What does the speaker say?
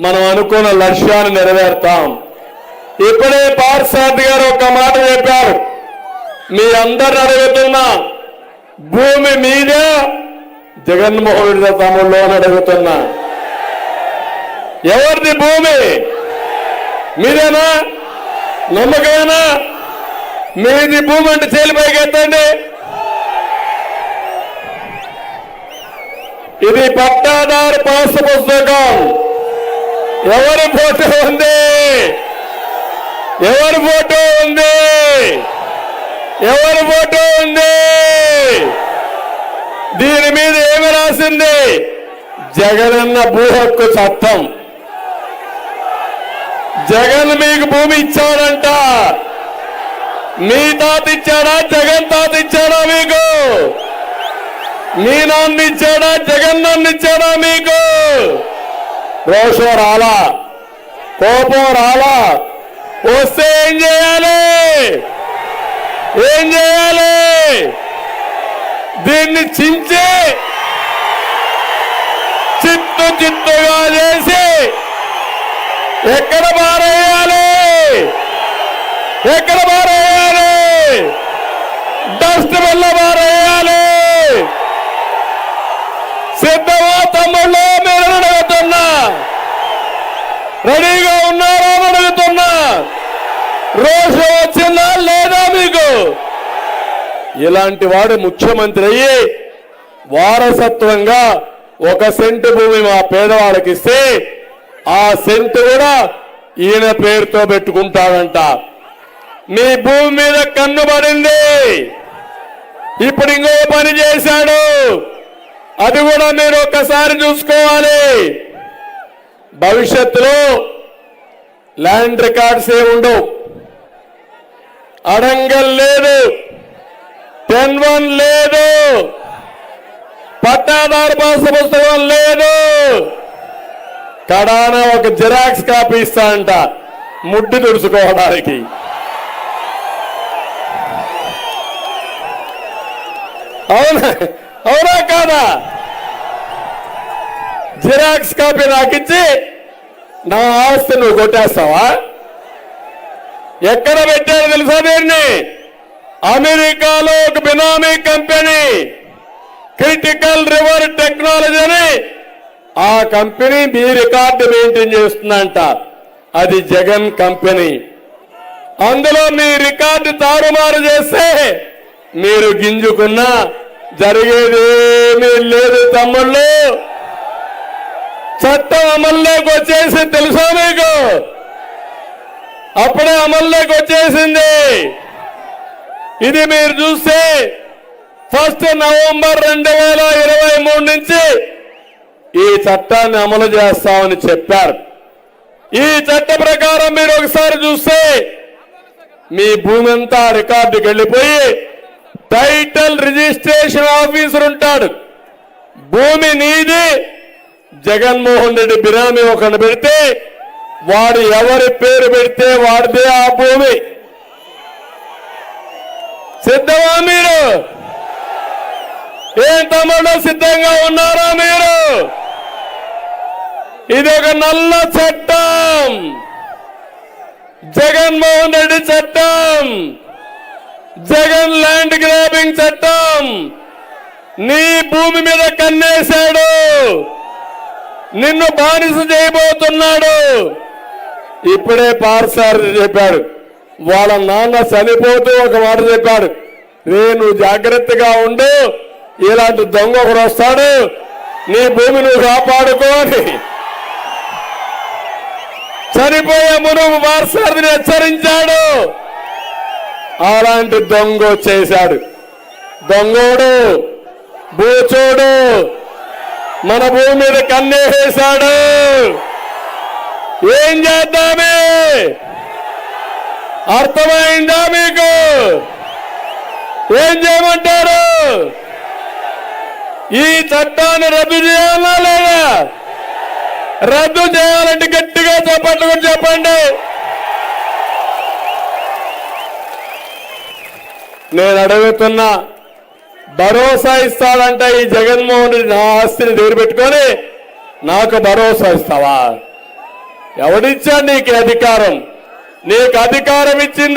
మనం అనుకున్న లక్ష్యాన్ని నెరవేర్తాం. ఇప్పుడే పార్సాద్ గారు ఒక మాట చెప్పారు. మీ అందరు అడుగుతున్నా భూమి మీదే జగన్మోహన్ రెడ్డి తమ్ముళ్ళు అని అడుగుతున్నా. ఎవరిది భూమి? మీదేనా? నమ్మకమేనా? మీది భూమి అంటే చేలి పైకి ఎత్తండి. ఇది పట్టాదారు పాస్ పుస్తకం. ఎవరి ఫోటో ఉంది? ఎవరి ఫోటో ఉంది? ఎవరి ఫోటో ఉంది? దీని మీద ఏమి రాసింది? జగనన్న భూ హక్కు చట్టం. జగన్ మీకు భూమి ఇచ్చాడంట. మీ తాత ఇచ్చాడా? జగన్ తాత ఇచ్చాడా మీకు? మీ నాన్న ఇచ్చాడా? జగన్ నాన్న ఇచ్చాడా? రోషం రాలా కోపం రాలా వస్తే ఏం చేయాలి? ఏం చేయాలి? దీన్ని చించి చిత్తు చిత్తుగా చేసి ఎక్కడ మారేయాలి ఎక్కడ మారేయాలి డస్ట్ వల్ల మారేయాలి సిద్ధమా తమ్ముళ్ళు మీరు అడుగుతున్నా రెడీగా ఉన్నారా అని అడుగుతున్నా రోజు వచ్చిందా లేదా మీకు? ఇలాంటి వాడు ముఖ్యమంత్రి అయ్యి వారసత్వంగా ఒక సెంటు భూమి మా పేదవాళ్ళకి ఇస్తే ఆ సెంటు కూడా ఈయన పేరుతో పెట్టుకుంటాడంట. మీ భూమి మీద కన్ను పడింది. ఇప్పుడు ఇంకో పని చేశాడు. అది కూడా మీరు ఒక్కసారి చూసుకోవాలి. భవిష్యత్తులో ల్యాండ్ రికార్డ్స్ ఏ ఉండవు అడంగల్ లేదు. టెన్ వన్ లేదు. పట్టాదారు పాస పుస్తకం లేదు. కడాన ఒక జిరాక్స్ కాపీ ఇస్తా అంట. ముడ్డు తుడుచుకోవడానికి. అవునా? అవునా కాదా? జిరాక్స్ కాపీ నాకు ఇచ్చి నా ఆస్తి నువ్వు కొట్టేస్తావా? ఎక్కడ పెట్టారు తెలుసా దీన్ని? అమెరికాలో ఒక benami company critical river technology అని ఆ కంపెనీ మీ రికార్డు మెయింటైన్ చేస్తుందంట. అది జగన్ కంపెనీ. అందులో మీ రికార్డు తారుమారు చేస్తే మీరు గింజుకున్నా జరిగేదేమీ లేదు తమ్ముళ్ళు. చట్టం అమల్లోకి వచ్చేసి తెలుసా అప్పుడే అమల్లోకి వచ్చేసింది. ఇది మీరు చూస్తే ఫస్ట్ నవంబర్ రెండు వేల ఇరవై మూడు నుంచి ఈ చట్టాన్ని అమలు చేస్తామని చెప్పారు. ఈ చట్ట ప్రకారం మీరు ఒకసారి చూస్తే మీ భూమి అంతా రికార్డుకి వెళ్ళిపోయి టైటిల్ రిజిస్ట్రేషన్ ఆఫీసర్ ఉంటాడు. భూమి నీది జగన్మోహన్ రెడ్డి బిరామీ ఒకరిని పెడితే వాడు ఎవరి పేరు పెడితే వాడిదే ఆ భూమి. సిద్ధమా మీరు? ఏం తమ్ముడు సిద్ధంగా ఉన్నారా మీరు? ఇది ఒక నల్ల చట్టం. జగన్మోహన్ రెడ్డి చట్టం. జగన్ ల్యాండ్ గ్రాబింగ్ చట్టం. నీ భూమి మీద కన్నేశాడు. నిన్ను బానిస చేయబోతున్నాడు. ఇప్పుడే పార్సారి చెప్పాడు. వాళ్ళ నాన్న చనిపోతూ ఒక మాట చెప్పాడు. నేను జాగ్రత్తగా ఉండు. ఇలాంటి దొంగ ఒకడు వస్తాడు. నీ భూమి నువ్వు కాపాడుకో అని. చనిపోయే మునుగు పార్సారిని హెచ్చరించాడు. అలాంటి దొంగ చేశాడు. దొంగోడు బూచోడు మన భూమి మీద కన్నేసాడు ఏం చేద్దామే? అర్థమైందా మీకు? ఏం చేయమంటారు? ఈ చట్టాన్ని రద్దు చేయాలా లేదా? రద్దు చేయాలంటే గట్టిగా చెప్పండి కూడా చెప్పండి. నేను అడుగుతున్నా భరోసా ఇస్తాదంటే ఈ జగన్మోహన్ రెడ్డి నా ఆస్తిని దగ్గర పెట్టుకొని నాకు భరోసా ఇస్తావా? ఎవడిచ్చా నీకు అధికారం? నీకు అధికారం ఇచ్చిందా?